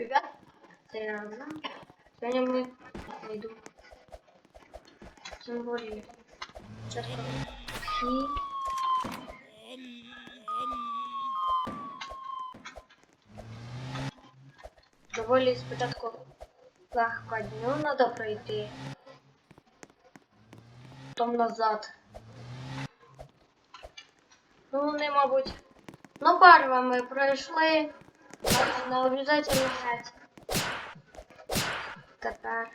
Привет. Серйозно? Сьогодні ми йду. Символі. Чатка. Хі. Доволі спочатку легко дню треба пройти. Потім назад. Ну, вони, мабуть. Ну, перше ми пройшли. Не обов'язково геть. Тепер.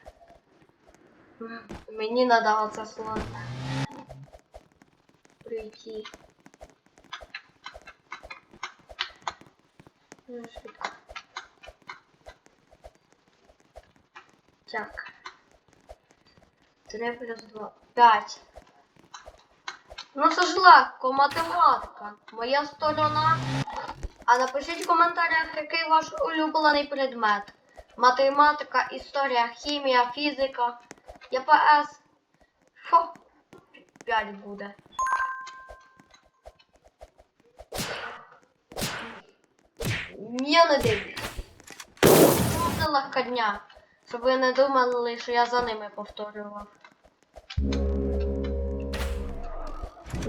м, Мені треба оце слово. Прийти. Так. 3 плюс 2. 5. Ну це ж. Моя сторона. А напишіть в коментарях, який ваш улюблений предмет. Математика, історія, хімія, фізика, ЄПС. Фу. 5 буде. Я не дивлюсь. Легка дня. Щоб ви не думали, що я за ними повторював.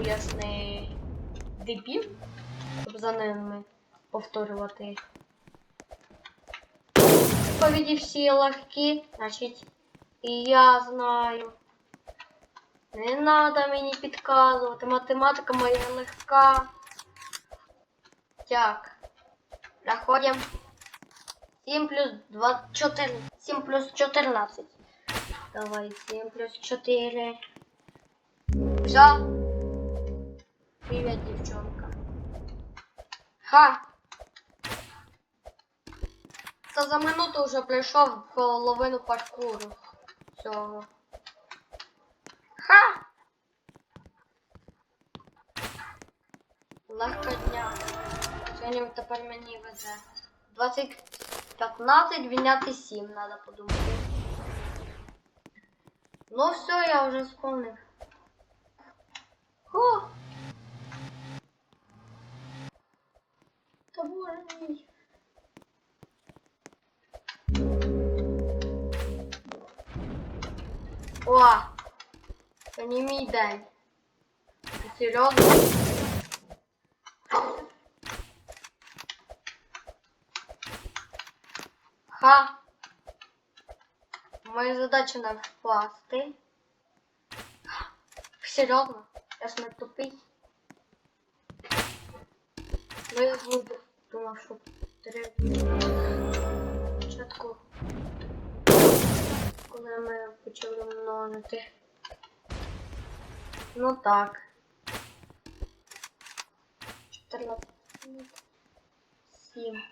Ясний дебіл, щоб за ними повторювати. Відповіді всі легкі, значить, і я знаю. Не треба мені підказувати. Математика моя легка. Так. Проходимо. 7 плюс 2, 4, 7 плюс 14. Давай, 7 плюс 4. Все. Привет, девчонка. Ха! Та за минуту вже прийшов половину паркуру. Цього. Ха! Легка дня. Сьогодні тепер мені везе. 20, 15, відняти 7, треба подумати. Ну все, я вже сповнив. Та боже мій. О! Це не мій день. Ти серйозно? Ха! Моя задача не впасти. Серйозно? Я ж не тупий. Ну я буду думав, що треба спочатку, коли ми почали множити. Ну так. 14, 7.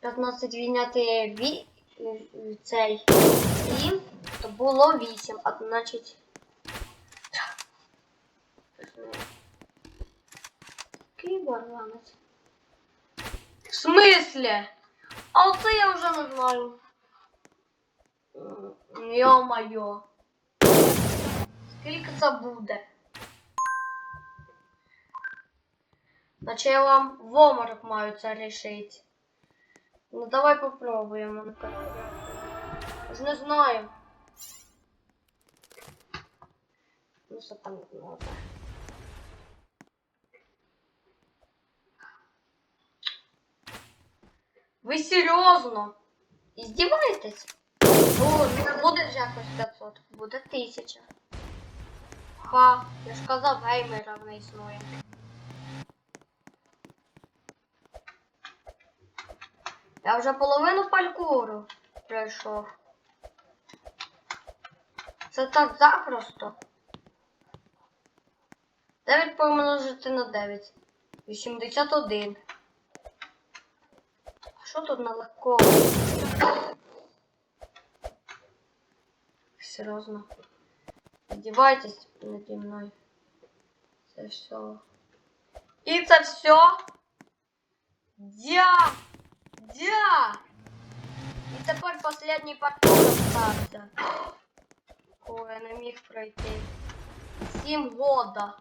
15 відняти ві... цей 7, то було 8, а значить. Який? В смислі? А оце я вже не знаю. М, Йо-моє. Скільки це буде? Наче я вам в оморок маю це рішити. Ну давай попробуємо на калькуляторі. Ж не знаю. Ну що там надо. Ви серйозно? Іздіваєтесь? О, не буде ж якось 500, буде 1000. Ха, я ж казав, геймера не існує. Я вже половину паркуру пройшов. Це так запросто. 9 помножити на 9. 81. А що тут на легко? Серйозно. Здівайтесь наді мною. Це все. І це все? Дя! Дя! І тепер останній паркур остався. Ой, я не міг пройти. Сім года.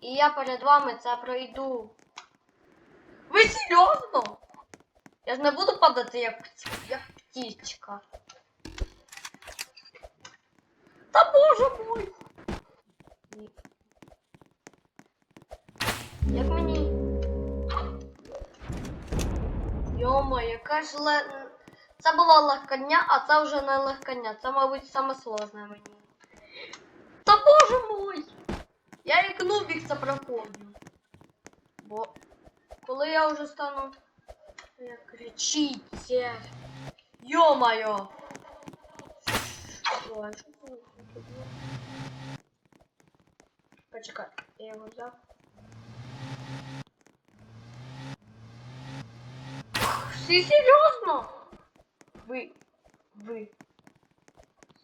І я перед вами це пройду. Ви серйозно? Я ж не буду падати як, pt- як птічка. Та боже мой! Як мені? Йома, яка ж ле... Це була легкання, а це вже не легкання. Це, мабуть, саме сложне мені. Та боже мой! Я як нубік це проходжу. Бо коли я вже стану. Як кричите. Йо-моє! Ой, Почекай, я його взяв. Всі серйозно? Ви. Ви.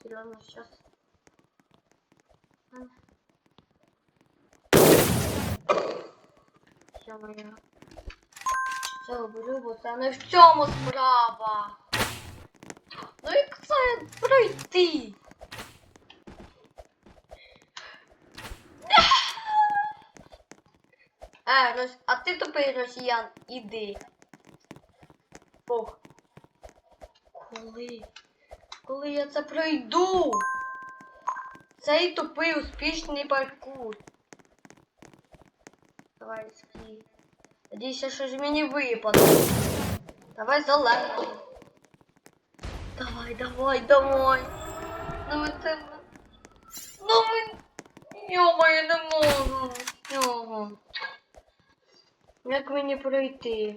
Серйозно сейчас. Все моя. Це роблю, бо це не в цьому справа. Ну як це пройти? Е, Рос... а ти тупий росіян, іди. Ох. Коли? Коли я це пройду? Цей тупий успішний паркур. Давай скій. Надіюся, що ж мені випаде. Давай зелений. Давай, давай, давай. Ну це. Ну ми. Йо-моє, не можу. Його. Як мені пройти?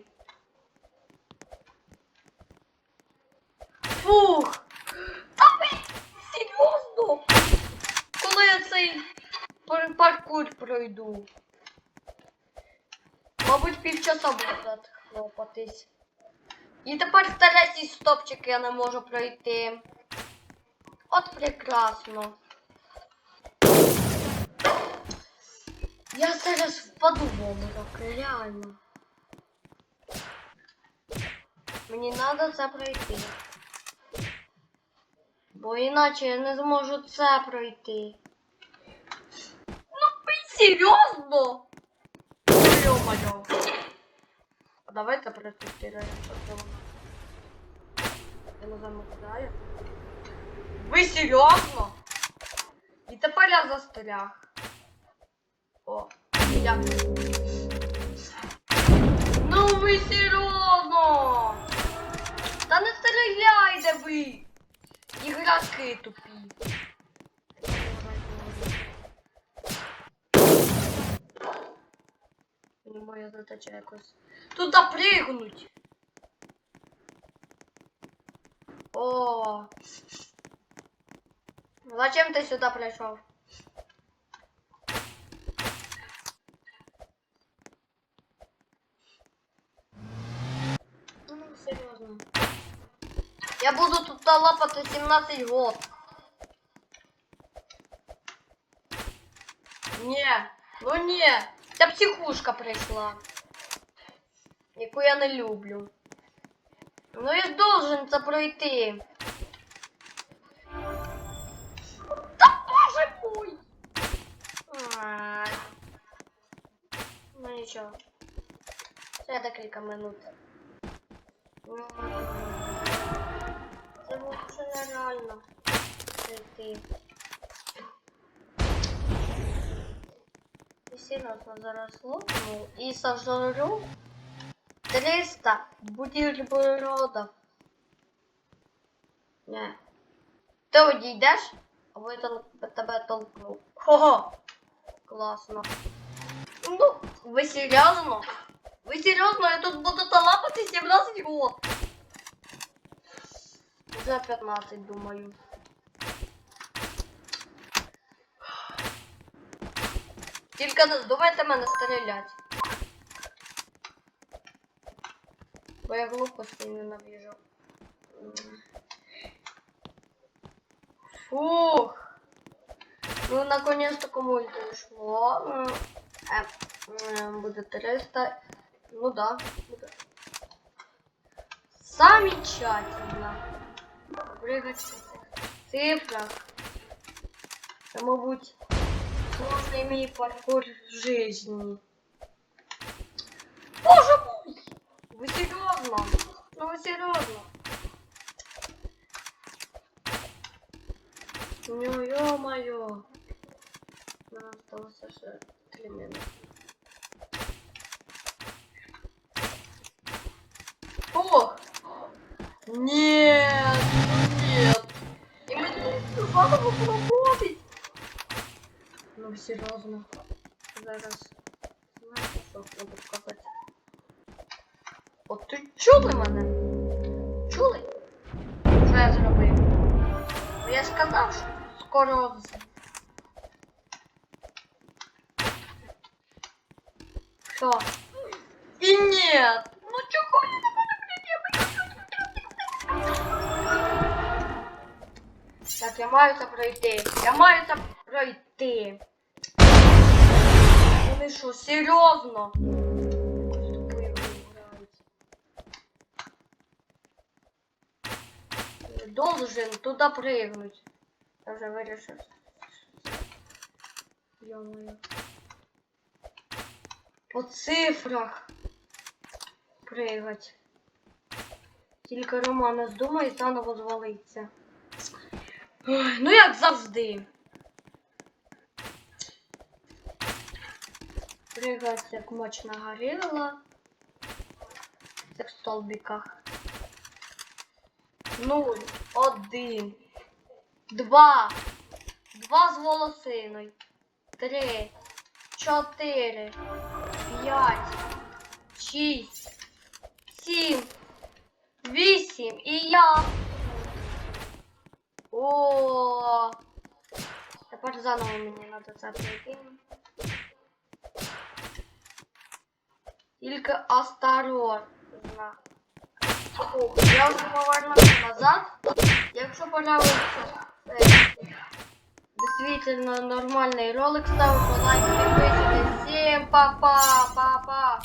Фух! Та серйозно? Коли я цей паркур пройду? Мабуть, півчаса буде хлопатись. І тепер старе ці стопчики я не можу пройти. От прекрасно. Я зараз впаду в обморок, реально. Мені треба це пройти. Бо іначе я не зможу це пройти. Ну ви серйозно? Ё-моё. А давайте протестируем, что это у нас. Я на замовляю. Ви серйозно? І тепер я застряг. О, дякую. Ну ви серйозно! Та не стріляйте ви! Ігроки тупі. Моя задача якось. Туди пригнуть. О. Зачем ти сюди прийшов? Тут лапати 17 год. Не, ну не. Ця психушка прийшла. Яку я не люблю. Ну я должен це пройти. Та боже мой! Ну нічого. Ще декілька минут нереально пройти. І серйозно зараз лопну і сожру 300 бутербродов. Не. Ти одійдеш, або я тол- тебе толкну. Хо-хо! Класно. Ну, ви серйозно? Ви серйозно? Я тут буду талапати 17 год. За 15, думаю. Тільки не здумайте мене стріляти. Бо я глупості ненавижу. М. Фух. Ну, наконец-то кому это ушло. Э, м, 300. Ну да. будет. Замечательно. Прыгать в цифрах. Это, мабуть, сложный мой паркур жизни. Боже мой! Вы серьезно? Ну ви серйозно? Ну, ё-моё. Нам осталось ще три минути. Ох! Нет, нет. И мы тут голову пробовить. Ну, серйозно. Зараз. Знаєте, що буду сказати? От ти чули мене? Чули? Що я зробив? Ну, Я сказав, що скоро з- Що? І нет! я маю це пройти. Я маю це пройти. Вони що, серйозно? Якусь тупу ігру грають. Должен туда прыгнуть. Я вже вирішив. Ё-моё. По цифрах пригать. Тільки Романа здумає заново звалиться. Ой, ну як завжди. Пригать як мощна горила. Як в столбиках. Нуль, один, два, два з волосиною, три, чотири, п'ять, шість, сім, вісім і я. О, тепер заново мені треба це пройти. Тільки осторожно. Фух, я вже повернуся назад. Якщо подобається действительно нормальний ролик, ставте лайк, підписуйтесь. Всім па-па, па-па.